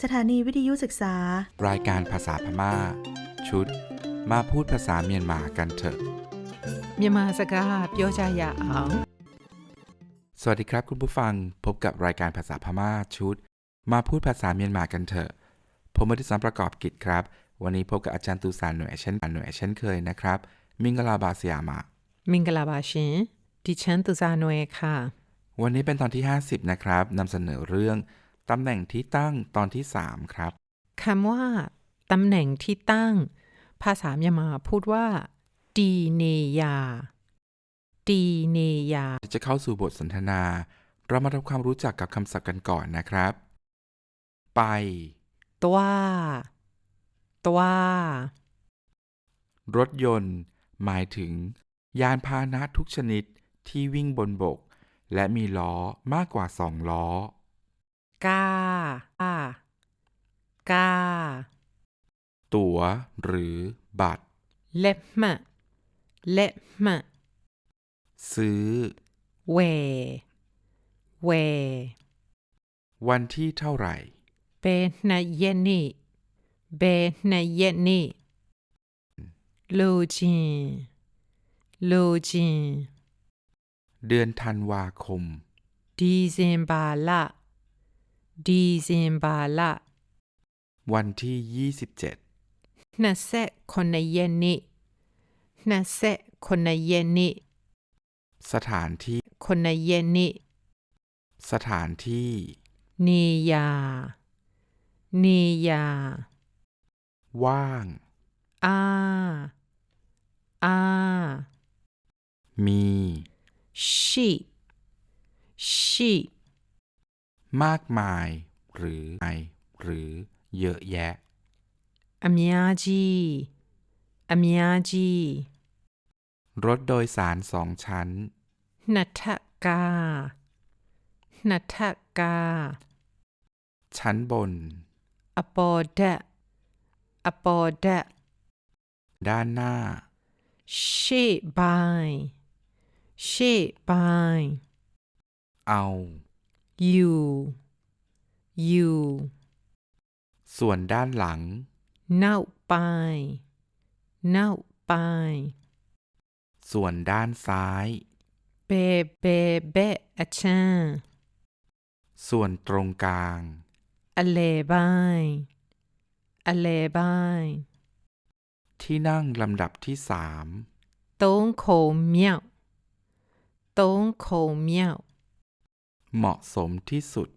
สถานีวิทยุศึกษา รายการภาษาพม่า ชุด มาพูดภาษาเมียนมากันเถอะ เมียนมาสกาเโยชายาอ๋องสวัสดีครับคุณผู้ฟังพบกับรายการภาษาพม่าชุด มาพูดภาษาเมียนมากันเถอะ ผมมธิสันประกอบกิจครับ วันนี้พบกับอาจารย์ตูสานหน่วยเช่นหน่วยเช่นเคยนะครับ มิงกลาบาสยามะ มิงกลาบาชิดิฉันตูซานหนวยค่ะ วันนี้เป็นตอนที่ 50 นะครับนำเสนอเรื่อง ตำแหน่งที่ตั้งตอนที่ 3 ครับคำว่าตำแหน่งที่ตั้ง ภาษายามาพูดว่าดีเนยาดีเนยา จะเข้าสู่บทสนทนา เรามาทำความรู้จักกับคำศัพท์กันก่อนนะครับ ไป ตัวตัวรถยนต์ หมายถึง ยานพาหนะทุกชนิดที่วิ่งบนบก และมีล้อมากกว่าสองล้อ กากากาตั๋วหรือบัตร เล่บมะเล่บมะซื้อ เว เว วันที่เท่าไหร่เป็นนายเยนี่เป็นนายเยนี่ลูจินลูจินเดือนธันวาคมดีเซมบาละ ดีซิมบาละวันที่ยี่สิบเจ็ดนาเซคนในเย็นนี้นาเซคนในเย็นนี้สถานที่คนในเย็นนี้สถานที่นียานียา ว่าง อาอามี ชีชี มากมาย หรือไหรือเยอะแยะอเมียจีอเมียจีรถโดยสารสองชั้น นัทกา นัทกา ชั้นบน อปอดะอปอดะด้านหน้า เชบาย เชบาย เอา อยู่อยู่ส่วนด้านหลัง เน่าไป เน่าไป ส่วนด้านซ้าย เบเบเบอาชาส่วนตรงกลาง อเลบายอเลบายที่นั่งลำดับที่สามตรงโขเมียวตรงโขเมียว เหมาะสมที่สุด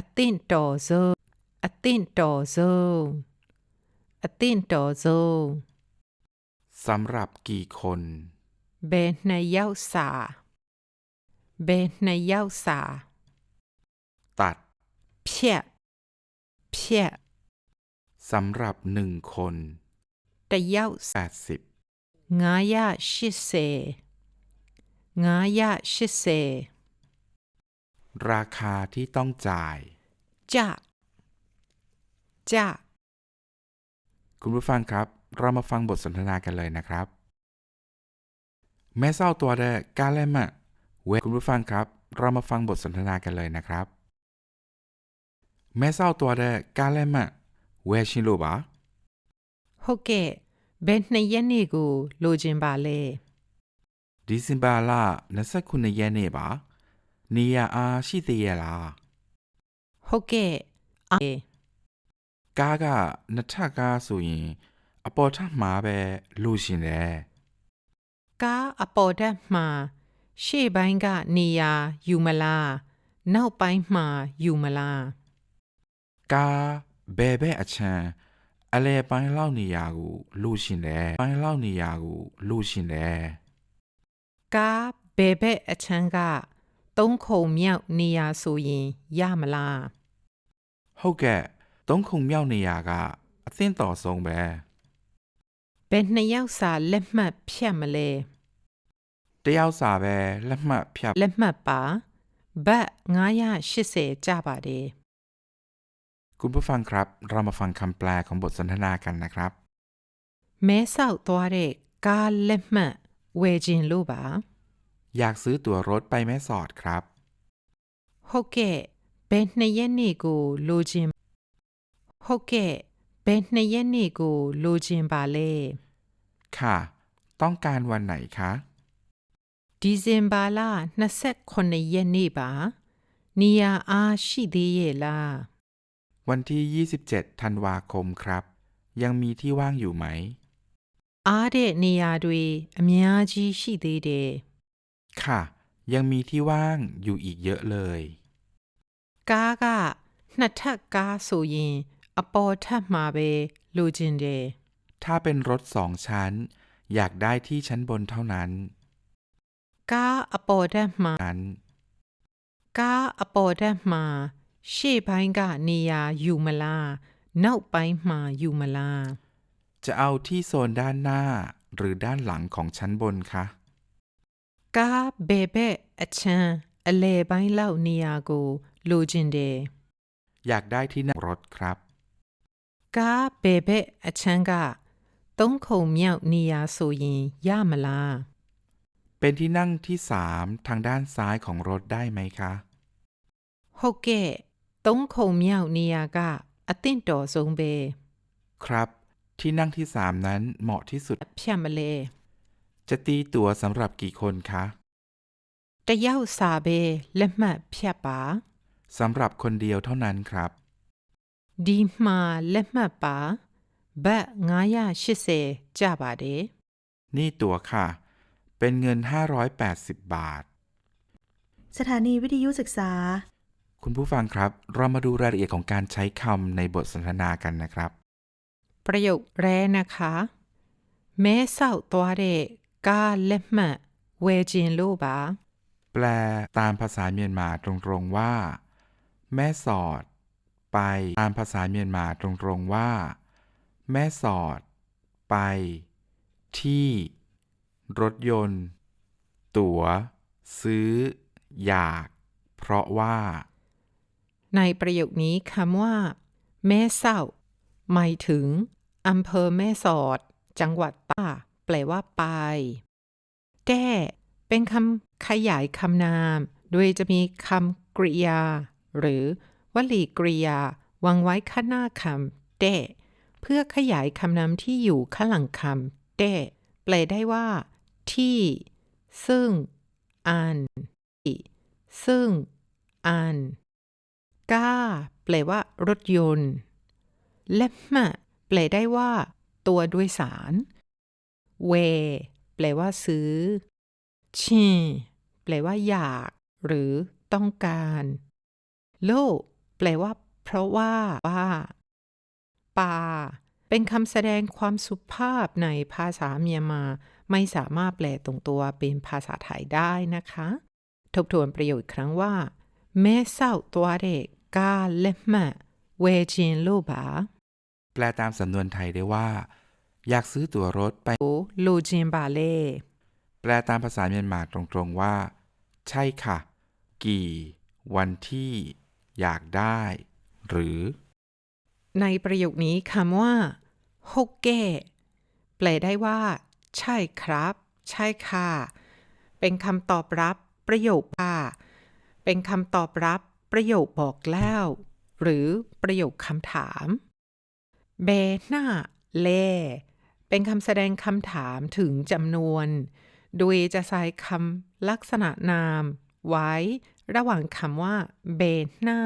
attintoso attintoso attintoso สำหรับกี่คนเบนใ bene yausa bene ย้าสาตัดเพี้ยเพี้ยสำหรับหนึ่งคน แต่เย้าแปดสิบงายาชิเซงายาชิเซ ราคาที่ต้องจ่ายจะจะคุณผู้ฟังครับ เรามาฟังบทสนทนากันเลยนะครับแม่เศร้าตัวเดกาเลมะเวคุณผู้ฟังครับ เรามาฟังบทสนทนากันเลยนะครับแม่เศร้าตัวเดกาเลมะเวชิโรบะโอเคเบนในเยนนี่กูโลจินบาเลดิซินบาลานัสคุณในเยนนี่บะ နေရအားရှိသေးရဲ့လားဟုတ်ကဲ့အာကားကနှစ်ထပ်ကားဆိုရင် အပေါ်ထပ်မှာပဲလို့ရှင်တယ်ကားအပေါ်တက်မှာရှေ့ပိုင်းကနေရာယူမလားနောက်ပိုင်းမှာယူမလားကားဘယ်ဘက်အချမ်းအလဲပိုင်းလောက်နေရာကိုလို့ရှင်တယ်ပိုင်းလောက်နေရာကိုလို့ရှင်တယ်ကားဘယ်ဘက်အချမ်းက သုံးခုံမြောက်နေရာဆိုရင်ရမလား ဟုတ်ကဲ့သုံးခုမြောက်နေရာကအသင့်တော်ဆုံးပဲ ဘယ်နှစ်ယောက်စာလက်မှတ်ဖြတ်မလဲ တယောက်စာပဲလက်မှတ်ဖြတ် လက်မှတ်ပါဘတ်980ကျပါတယ် คุณผู้ฟังครับ เรามาฟังคำแปลของบทสนทนากันนะครับ မဲဆောက်သွားတဲ့ကားလက်မှတ်ဝယ်ခြင်းလို့ပါ อยากซื้อตั๋วรถไปแม่สอดครับ ဟုတ်ကဲ့ဘယ်နှစ်ရက်နေ့ကိုလိုချင် ဟုတ်ကဲ့ဘယ်နှစ်ရက်နေ့ကိုလိုချင်ပါလဲ ค่ะ ต้องการวันไหนคะ ဒီဇင်ဘာလ29ရက်နေ့ပါနေရအားရှိသေးရဲ့လား วันที่ 27 ธันวาคมครับ ยังมีที่ว่างอยู่ไหม အားတဲ့နေရာတွေအများကြီးရှိသေးတယ် ค่ะ ยังมีที่ว่างอยู่อีกเยอะเลยกากะนัทกาสุยินอโปทมาเบลูจินเด ถ้าเป็นรถสองชั้น อยากได้ที่ชั้นบนเท่านั้นกาอโปดมานั้นกาอโปดมาชีพายกะนียายูมาลาเน่าไปมายูมาลา จะเอาที่โซนด้านหน้าหรือด้านหลังของชั้นบนคะ กาเบเบอชันอเลบายเล่านียาโกโลจินเดอยากได้ที่นั่งรถครับกาเบเบอชันกาต้งคงเมียวนียาโซยินยามลา เป็นที่นั่งที่สามทางด้านซ้ายของรถได้ไหมคะโฮเกต้งคงเมียวนียากาอตินต่อทรงเบ ครับ ที่นั่งที่สามนั้นเหมาะที่สุดเพียมเล จะตีตัวสำหรับกี่คนคะตะเย้าซาเบและแม่พียป๋าสำหรับคนเดียวเท่านั้นครับ ดีมาและแม่ป๋าแบะงายาชิเซจ้าบาเดนี่ตัวค่ะ เป็นเงิน 580 บาท สถานีวิทยุศึกษา คุณผู้ฟังครับ เรามาดูรายละเอียดของการใช้คำในบทสนทนากันนะครับ ประโยคแรกนะคะ แม้เศร้าตัวเด กกาเล็บมัดเวจินลูบาแปลตามภาษาเมียนมาตรงๆว่า แม่สอด ไปตามภาษาเมียนมาตรงๆว่า แม่สอด ไป ที่ รถยนต์ ตั๋ว ซื้อ อยาก เพราะว่า ในประโยคนี้คำว่า แม่เศร้าหมายถึงอำเภอแม่สอด จังหวัดตาก แปลว่าไปแต้เป็นคำขยายคำนาม โดยจะมีคำกริยา หรือ วลีกริยาวางไว้ข้างหน้าคำแต้เพื่อขยายคำนามที่อยู่ข้างหลังคำแต้แปลได้ว่า ที่ ซึ่ง อัน ซึ่ง อันก้าแปลว่ารถยนต์ เล็บมะแปลได้ว่า ตัวโดยสาร เว แปลว่าซื้อชินแปลว่าอยาก หรือต้องการโลแปลว่า เพราะว่าว่าปาเป็นคำแสดงความสุภาพในภาษาเมียนมา ไม่สามารถแปลตรงตัวเป็นภาษาไทยได้นะคะ ทบทวนประโยคอีกครั้งว่าแม่เศร้าตัวเด็กกาเล็บมะเวจินลูบาแปลตามสำนวนไทยได้ว่า อยากซื้อตั๋วรถไปโอลูจินบาเล่แปลตามภาษาเมียนมาตรงๆว่า ใช่ค่ะ กี่ วันที่ อยากได้ หรือ ในประโยคนี้คำว่าฮกเก้แปลได้ว่า ใช่ครับ ใช่ค่ะ เป็นคำตอบรับ ประโยคค่ะเป็นคำตอบรับ ประโยคบอกเล่าหรือประโยคคำถามเบหน้าเล เป็นคำแสดงคำถามถึงจำนวน โดยจะใช้คำลักษณะนาม ไว้ ระหว่างคำว่าเบนหน้า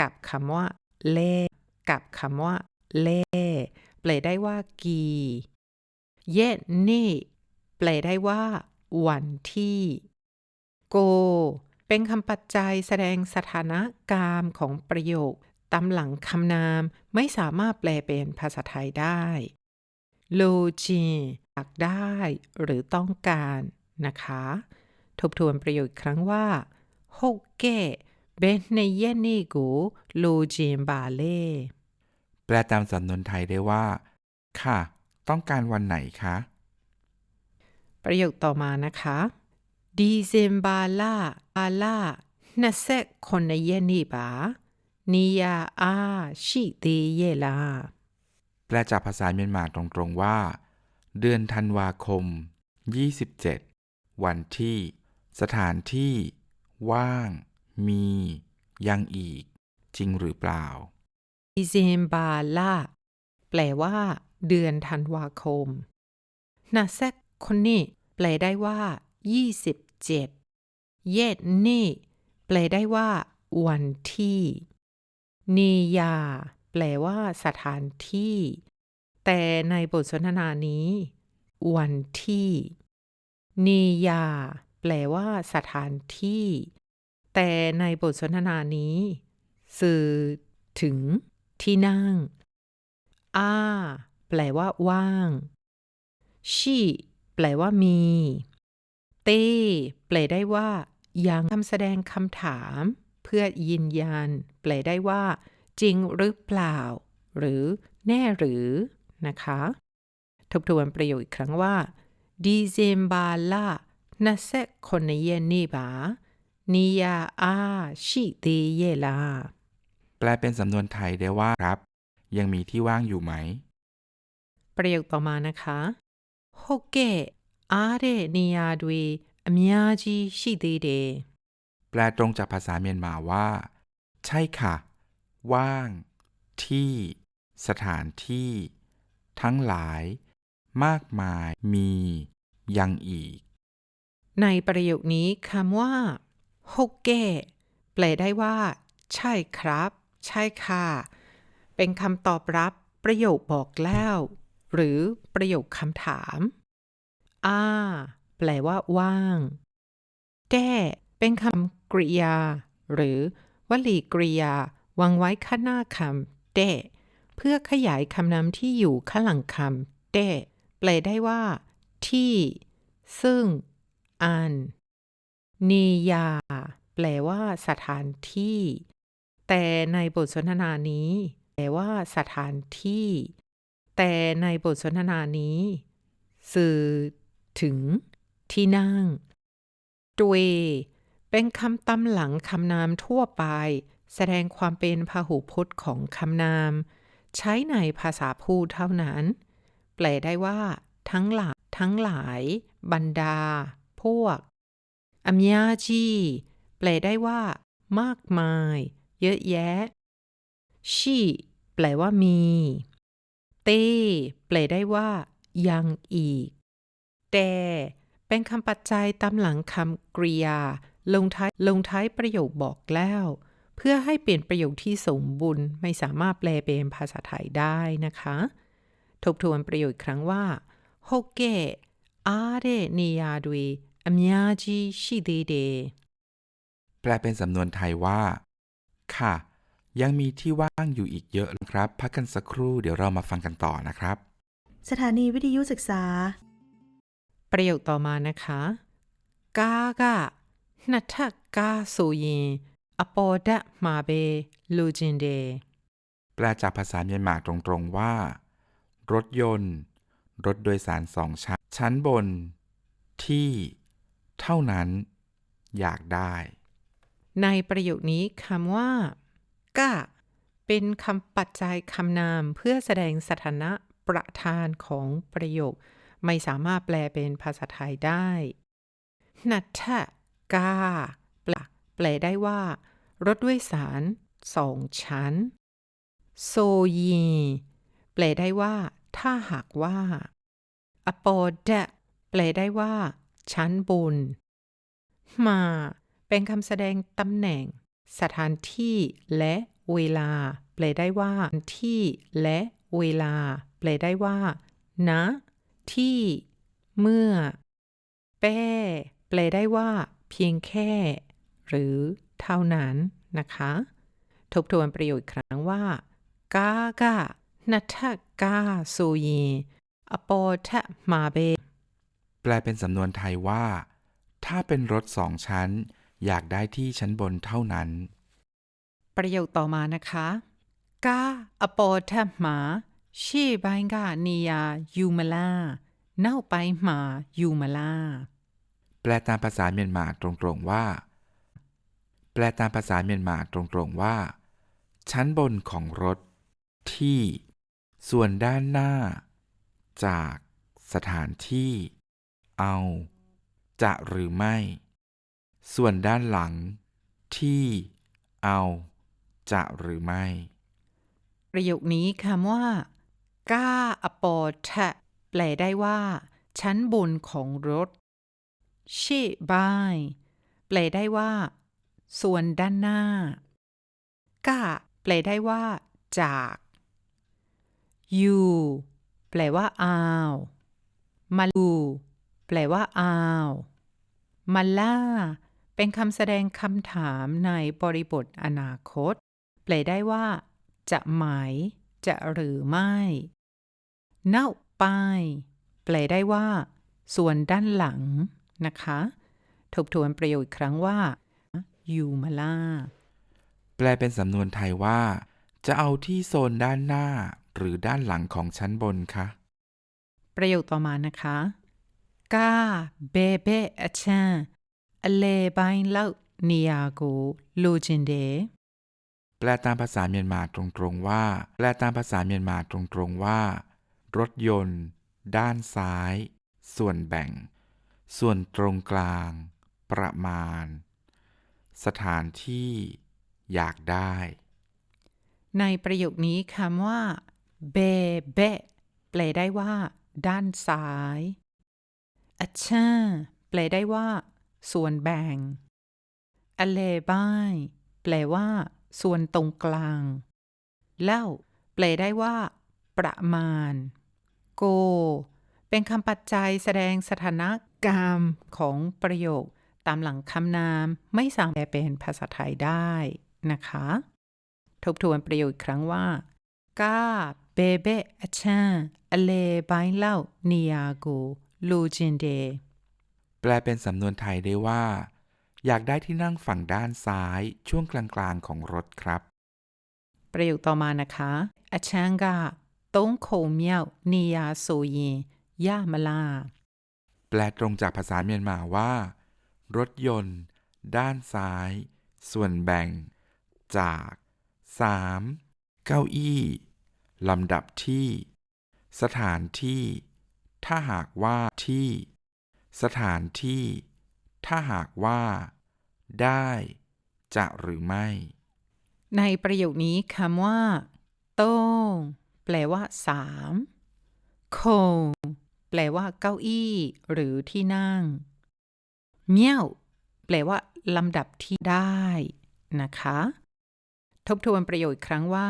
กับคำว่า เล่ กับคำว่า เล่แปลได้ว่ากีเย็ดนี่แปลได้ว่า วันที่โกเป็นคำปัจจัยแสดงสถานะกามของประโยคตามหลังคำนามไม่สามารถแปลเป็นภาษาไทยได้ โลจีอยากได้หรือต้องการนะคะ ทบทวนประโยชน์ครั้งว่าฮกเกเบนเนเยนิกูโลจีบาเล่แปลตามสำนวนไทยได้ว่า ค่ะ ต้องการวันไหนคะ ประโยคต่อมานะคะดีเซมบาลาอาลานเซคนเยนิบานียาอาชิเตเยลา แปลจากภาษาเมียนมาตรงๆว่า เดือนธันวาคม 27 วันที่ สถานที่ ว่าง มี ยังอีก จริงหรือเปล่าดิเซมบาลาแปลว่า เดือนธันวาคมนาแซกคนนี้แปลได้ว่า 27 เย็ดนี่ แปลได้ว่า วันที่นียา แปลว่าสถานที่ แต่ในบทสนทนานี้ วันที่นียา แปลว่าสถานที่ แต่ในบทสนทนานี้ สื่อ ถึง ที่นั่งอาแปลว่า ว่างชีแปลว่ามี เต้แปลได้ว่า ยังคำแสดงคำถาม เพื่อยืนยัน แปลได้ว่า จริงหรือเปล่า หรือแน่หรือนะคะทบทวนประโยคอีกครั้งว่าดีเซมบาลานาเซคนในเยนนี่บานียาอาชิเตเยลาแปลเป็นสำนวนไทยได้ว่าครับ ยังมีที่ว่างอยู่ไหม ประโยคต่อมานะคะโฮเกะอาเรนียาดวีอมยาจีชิเตเดแปลตรงจากภาษาเมียนมาว่า ใช่ค่ะ ว่าง ที่ สถานที่ ทั้งหลาย มากมายมี ยังอีก ในประโยคนี้คำว่าโฮเกะแปลได้ว่า ใช่ครับ ใช่ค่ะ เป็นคำตอบรับประโยคบอกเล่าหรือประโยคคำถามอาแปลว่า ว่างแต้เป็นคำกริยา หรือวลีกริยา วางไว้ข้างหน้าคำแต้เพื่อขยายคำนามที่อยู่ข้างหลังคำแต้แปลได้ว่า ที่ ซึ่ง อันนียา แปลว่าสถานที่ แต่ในบทสนทนานี้ แปลว่าสถานที่ แต่ในบทสนทนานี้ สื่อ ถึง ที่นั่งตวเป็นคำตำหลังคำนามทั่วไป แสดงความเป็นพหูพจน์ของคำนาม ใช้ในภาษาพูดเท่านั้น แปลได้ว่า ทั้งหลายทั้งหลาย บรรดา พวกอัมยาจีแปลได้ว่า มากมาย เยอะแยะชีแปลว่ามี เต้แปลได้ว่า ยังอีก แต่เป็นคำปัจจัยตามหลังคำกริยา ลงท้ายลงท้ายประโยคบอกแล้ว เพื่อให้เปลี่ยนประโยคที่สมบูรณ์ไม่สามารถแปลเป็นภาษาไทยได้นะคะ ทบทวนประโยคอีกครั้งว่าโฮเกะอาเรนียาดวีอมยาจีชิเดเดแปลเป็นสำนวนไทยว่า ค่ะ ยังมีที่ว่างอยู่อีกเยอะครับ พักกันสักครู่เดี๋ยวเรามาฟังกันต่อนะครับ สถานีวิทยุศึกษา ประโยคต่อมานะคะกากะนัทกาโซยิน อปอดะมาเบลูจินเด แปลจากภาษาเมียนมาตรงๆว่า รถยนต์ รถโดยสารสองชั้น ชั้นบน ที่ เท่านั้น อยากได้ ในประโยคนี้คำว่ากะเป็นคำปัจจัยคำนามเพื่อแสดงสถานะประธานของประโยค ไม่สามารถแปลเป็นภาษาไทยได้ นัทะกา แปลได้ว่า รถด้วยสารสองชั้น โซยี แปลได้ว่า ถ้าหากว่าอปอดะแปลได้ว่า ชั้นบน มา เป็นคำแสดงตำแหน่ง สถานที่และเวลา แปลได้ว่า ที่และเวลา แปลได้ว่าณที่ เมื่อ แป้ แปลได้ว่า เพียงแค่ หรือเท่านั้นนะคะ ทบทวนประโยคอีกครั้งว่ากากะนัทกาซูยีอปอทะมาเบ แปลเป็นสำนวนไทยว่า ถ้าเป็นรถสองชั้น อยากได้ที่ชั้นบนเท่านั้น ประโยคต่อมานะคะกาอปอทะหมาชีบายกานียายูมาลาเน่าไปหมายูมาลาแปลตามภาษาเมียนมาตรงๆว่าแป ลตามภาษาเมียนมาตรงๆว่า ชั้นบนของรถ ที่ ส่วนด้านหน้า จาก สถานที่ เอา จะหรือไม่ ส่วนด้านหลัง ที่ เอา จะหรือไม่ ประโยคนี้คำว่าก้าอปอทะแปลได้ว่า ชั้นบนของรถ ชิบาย แปลได้ว่า ส่วนด้านหน้าก้าแปลได้ว่า จากยูแปลว่าอ้าวมาลูแปลว่าอ้าวมาล่า เป็นคำแสดงคำถามในบริบทอนาคต แปลได้ว่า จะไหม จะหรือไม่เน่าไปแปลได้ว่า ส่วนด้านหลังนะคะ ทบทวนประโยคอีกครั้งว่า ยูมาล่า แปลเป็นสำนวนไทยว่า จะเอาที่โซนด้านหน้า หรือด้านหลังของชั้นบนคะประโยคต่อมานะคะกาเบเบอชนอเลบายเล่านียาโกลูจินเดแปลตามภาษาเมียนมาตรงๆว่า แปลตามภาษาเมียนมาตรงๆว่า รถยนต์ ด้านซ้าย ส่วนแบ่ง ส่วนตรงกลาง ประมาณ สถานที่อยากได้ ในประโยคนี้คำว่าเบเบแปลได้ว่า ด้านซ้ายอชาแปลได้ว่า ส่วนแบ่งอเลบายแปลว่า ส่วนตรงกลางเล่าแปลได้ว่า ประมาณ โก เป็นคำปัจจัยแสดงสถานะกรรมของประโยค ตามหลังคำนามไม่สามารถแปลเป็นภาษาไทยได้นะคะ ทบทวนประโยคอีกครั้งว่ากาเบเบอชาอเลบายเล่าเนียโกลูจินเดแปลเป็นสำนวนไทยได้ว่า อยากได้ที่นั่งฝั่งด้านซ้ายช่วงกลางๆของรถครับ ประโยคต่อมานะคะอชางกาต้งโคเมียวเนียโซยินย่ามลา แปลตรงจากภาษาเมียนมาว่า รถยนต์ ด้านซ้าย ส่วนแบ่ง จาก 3. เก้าอี้ลำดับที่ สถานที่ ถ้าหากว่าที่ สถานที่ ถ้าหากว่า ได้ จะหรือไม่ ในประโยคนี้คำว่า โต้งแปลว่าสามโค แปลว่าเก้าอี้ หรือที่นั่ง เมี่ยวแปลว่าลำดับที่ได้นะคะ ทบทวนประโยคอีกครั้งว่า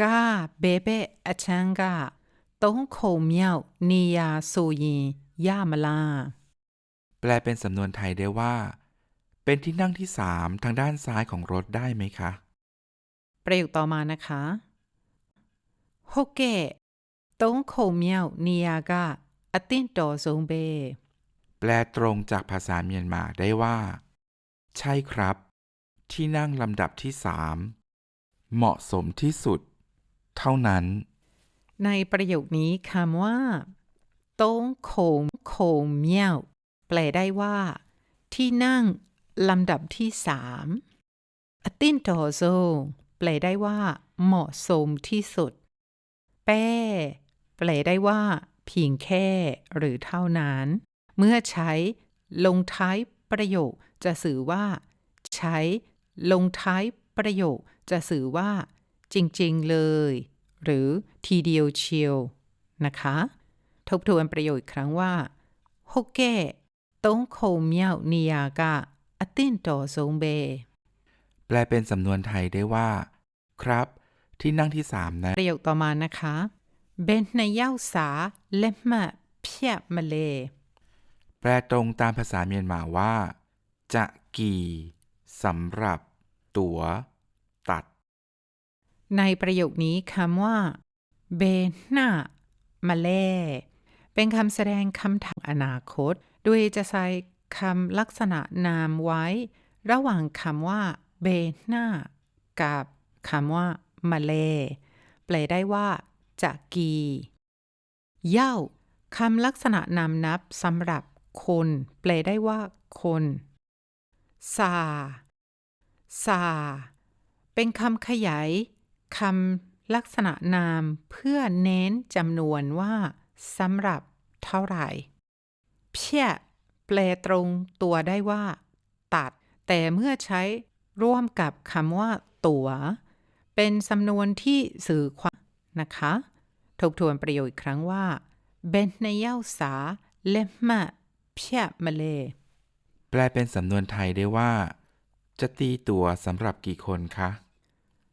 กาเบเบอชังกาต้งโคเมี่ยวนียาโซยินย่ามลา แปลเป็นสำนวนไทยได้ว่า เป็นที่นั่งที่สามทางด้านซ้ายของรถได้ไหมคะ ประโยคต่อมานะคะโฮเกะต้งโคเมียวเนียกะอตินต่อซงเบ แปลตรงจากภาษาเมียนมาได้ว่า ใช่ครับ ที่นั่งลำดับที่สามเหมาะสมที่สุด เท่านั้น ในประโยคนี้คำว่าต้งโคงโคเมียว แปลได้ว่า ที่นั่งลำดับที่สามอตินต่อซงแปลได้ว่า เหมาะสมที่สุด แป้ แปลได้ว่า เพียงแค่ หรือเท่านั้น เมื่อใช้ลงท้ายประโยคจะสื่อว่า ใช้ลงท้ายประโยคจะสื่อว่า จริงๆเลย หรือทีเดียวเชียวนะคะ ทบทวนประโยคอีกครั้งว่าฮกเก้ต้งโคเมียวเนียกะอตินต่อซงเบ แปลเป็นสำนวนไทยได้ว่า ครับ ที่นั่งที่สามนะ ประโยคต่อมานะคะเบนในเย้าสาเล็มมาเพียบมาเล แปลตรงตามภาษาเมียนมาว่า จะกี่สำหรับ ตั๋ว ตัด ในประโยคนี้คำว่า เบนามาเล่เป็นคำแสดงคำถามอนาคต โดยจะใช้คำลักษณะนามไว้ ระหว่างคำว่า เบนากับคำว่ามาเลแปลได้ว่าจะกี เย้าคำลักษณะนามนับสำหรับ คน แปลได้ว่า คนซาซาเป็นคำขยายคำลักษณะนามเพื่อเน้นจำนวนว่าสำหรับเท่าไหร่ เพี้ยแปลตรงตัวได้ว่า ตัด แต่เมื่อใช้ร่วมกับคำว่า ตัวเป็นสำนวนที่สื่อความนะคะ ทบทวนประโยคอีกครั้งว่าเบนในเย้าสาเล่มมะ เพียมาเล แปลเป็นสำนวนไทยได้ว่า จะตีตั๋วสำหรับกี่คนคะ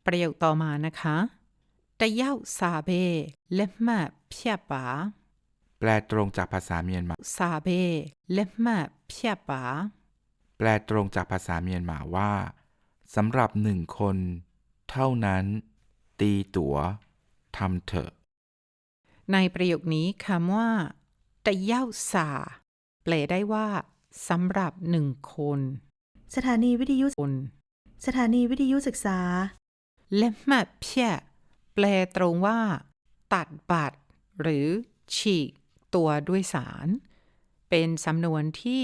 ประโยคต่อมานะคะตะเย้าสาเบเล่มมะเพียป๋าแปลตรงจากภาษาเมียนมาซาเบเล่มมะเพียป๋าแปลตรงจากภาษาเมียนมาว่าสำหรับหนึ่งคน เท่านั้น ตีตั๋วทำเถอะ ในประโยคนี้คำว่าตะเย้าสา แปลได้ว่าสำหรับหนึ่งคน สถานีวิทยุคน สถานีวิทยุศึกษา เล่มมะเพียแปลตรงว่า ตัดบัตร หรือ ฉีก ตัวด้วยสาร เป็นสำนวนที่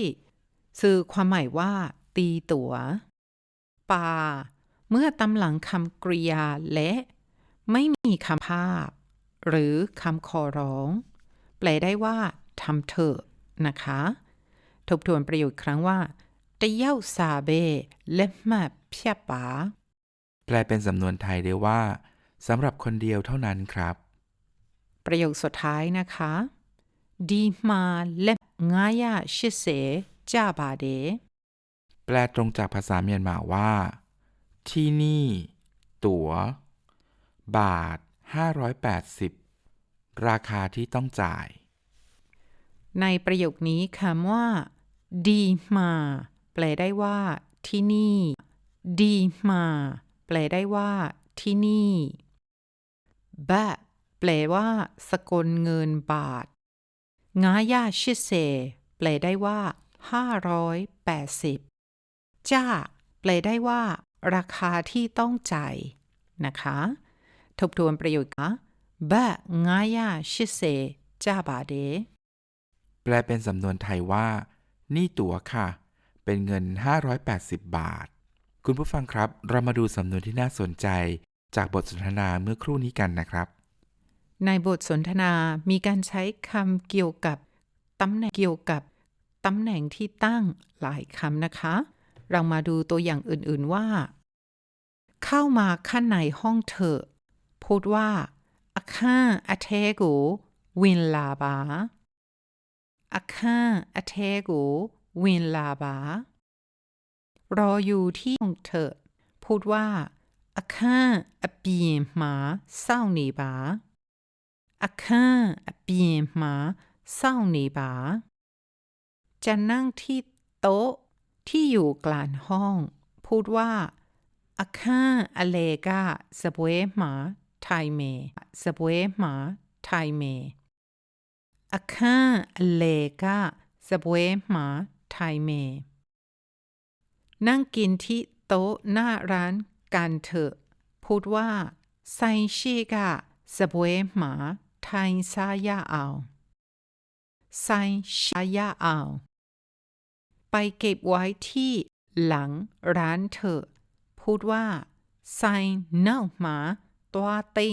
สื่อความหมายว่า ตีตัว ปา เมื่อตำหลังคำกริยาและ ไม่มีคำภาพ หรือคำขอร้อง แปลได้ว่าทำเถอะ นะคะ ทบทวนประโยคครั้งว่าเตะเย้าซาเบเล่มมาเพียปาแปลเป็นสำนวนไทยได้ว่าสำหรับคนเดียวเท่านั้นครับ ประโยคสุดท้ายนะคะ ดีมาเล่มง่ายาชิเสจ้าบาเด แปลตรงจากภาษาเมียนมาว่า ที่นี่ ตั๋ว บาท 580 ราคาที่ต้องจ่าย ในประโยคนี้คำว่า ดีมา แปลได้ว่า ที่นี่ ดีมา แปลได้ว่า ที่นี่บะแปลว่า สกลเงินบาทงายาชิเซ แปลได้ว่า580จ้า แปลได้ว่า ราคาที่ต้องจ่ายนะคะ ทบทวนประโยคค่ะบะงายาชิเซจ้าบาเด แปลเป็นสำนวนไทยว่า นี่ตั๋วค่ะ เป็นเงิน 580 บาท คุณผู้ฟังครับ เรามาดูสำนวนที่น่าสนใจ จากบทสนทนาเมื่อครู่นี้กันนะครับ ในบทสนทนามีการใช้คำเกี่ยวกับตำแหน่งเกี่ยวกับตำแหน่งที่ตั้งหลายคำนะคะ เรามาดูตัวอย่างอื่นๆว่า เข้ามาข้างในห้องเถอะพูดว่าอาค่าอาเทกูวินลาบา อาค่าอาเทกูวินลาบา รออยู่ที่ห้องเถอะ พูดว่าอาค่าอาเปียนหมาเศร้าหนีบา အခန်းအပြင်မှာစောင့်နေပါจะนั่งที่โต๊ะที่อยู่กลางห้อง พูดว่าအခန်းအလေကစပွဲမှာထိုင်မယ်စပွဲမှာထိုင်မယ် အခန်းအလေကစပွဲမှာထိုင်မယ်นั่งกินที่โต๊ะหน้าร้านกันเถอะ พูดว่าဆိုင်ရှိကစပွဲမှာထိုင်စားရအောင်ဆိုင်ရှာရအောင် ไปเก็บไว้ที่หลังร้านเถอะ พูดว่าဆိုင်နောက်မှာသွားသိ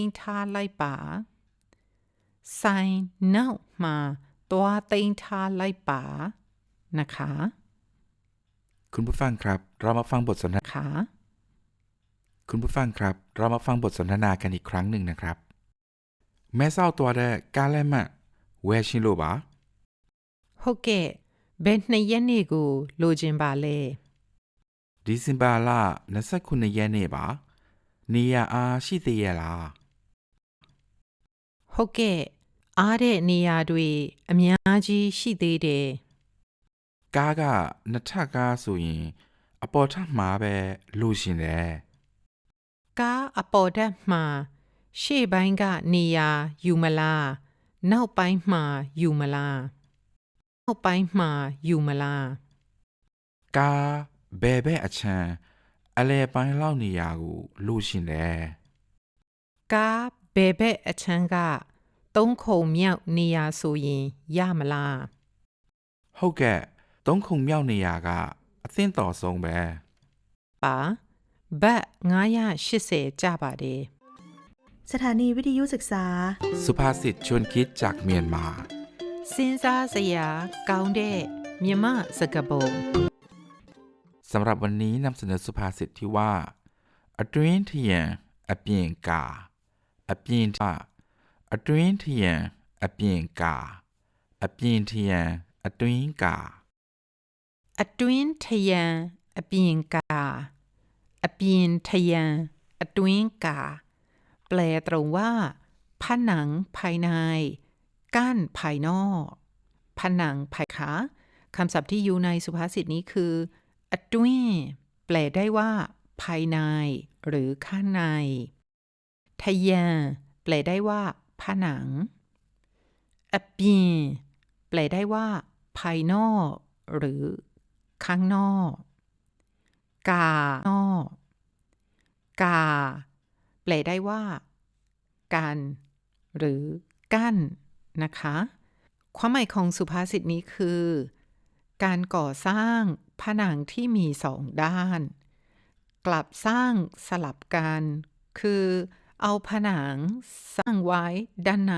မ်းထားလိုက်ပါဆိုင်နောက်မှာသွားသိမ်းထားလိုက်ပါนะคะ คุณผู้ฟังครับ เรามาฟังบทสนทนา นะคะ คุณผู้ฟังครับ เรามาฟังบทสนทนากันอีกครั้งหนึ่งนะครับ แม่เศร้าตัวได้กาแลมะเวชินโลบา ဟုတ်ကဲ့ဘယ်နှစ်ရက်နေ့ကိုလိုချင်ပါလဲ ဒီဇင်ဘာလ29ရက်နေ့ပါ နေရအားရှိသေးရဲ့လား ဟုတ်ကဲ့ အားတဲ့နေရာတွေအများကြီးရှိသေးတယ်ကားကနှစ်ထပ်ကားဆိုရင် အပေါ်ထပ်မှာပဲလို့ရှင်တယ်ကားအပေါ်ဓာတ်မှာရှေ့ပိုင်းကနေရာယူမလားနောက်ပိုင်းမှာယူမလားနောက်ပိုင်းမှာယူမလားကားဘယ်ဘက်အချမ်းအလဲပိုင်းလောက်နေရကိုလို့ရှင်တယ်ကားဘယ်ဘက်အချမ်းက သုံးခုံမြောက်နေရာဆိုရင်ရမလား ဟုတ်ကဲ့သုံးခုမြောက်နေရကအသင့်တော်ဆုံးပဲ ပါဘတ်980ကျပါတယ် สถานีวิทยุศึกษา สุภาษิตชวนคิดจากเมียนมา စဉ်းစားစရာကောင်းတဲ့မြမစကားပုံ สำหรับวันนี้นำเสนอสุภาษิตที่ว่าအတွင်းထယံ အပြင်ကာအပြင်ထ အတွင်းထရန်အပြင်ကာအပြင်ထရန်အတွင်းကာ အတွင်းထယံအပြင်ကာအပြင်ထယံအတွင်းကာ แปลตรงว่า ผนังภายใน กั้นภายนอก ผนังภายขาคำศัพท์ที่อยู่ในสุภาษิตนี้คือအတွင်းแปลได้ว่า ภายใน หรือข้างในทะยนแปลได้ว่า ผนังอเปีแปลได้ว่า ภายนอก หรือ ข้างนอก กานอก กา แปลได้ว่า กัน หรือ กั้น นะคะ ความหมายของสุภาษิตนี้คือ การก่อสร้างผนังที่มีสองด้าน กลับสร้างสลับกัน คือ เอาผนังสร้างไว้ด้านใน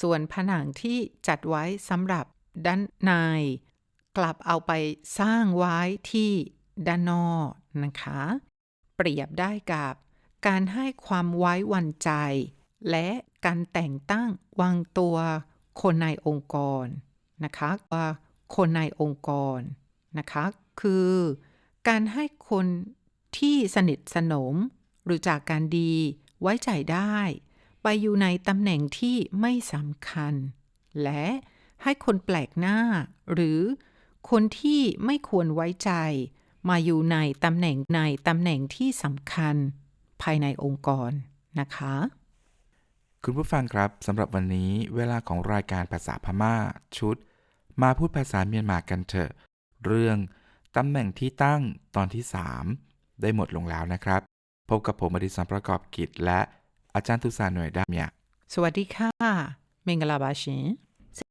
ส่วนผนังที่จัดไว้สำหรับด้านใน กลับเอาไปสร้างไว้ที่ด้านนอกนะคะ เปรียบได้กับการให้ความไว้วางใจ และการแต่งตั้งวางตัวคนในองค์กรนะคะว่าคนในองค์กรนะคะ คือการให้คนที่สนิทสนมรู้จักการดี ไว้ใจได้ ไปอยู่ในตำแหน่งที่ไม่สำคัญ และให้คนแปลกหน้า หรือคนที่ไม่ควรไว้ใจ มาอยู่ในตำแหน่งในตำแหน่งที่สำคัญ ภายในองค์กรนะคะ คุณผู้ฟังครับสำหรับวันนี้เวลาของรายการภาษาพม่า ชุด มาพูดภาษาเมียนมากันเถอะ เรื่องตำแหน่งที่ตั้งตอนที่ 3 ได้หมดลงแล้วนะครับ พบกับผมอดิศรประกอบกิจ และอาจารย์ทุสาหน่วยดามเมียสวัสดีค่ะ เมงลาบาชิน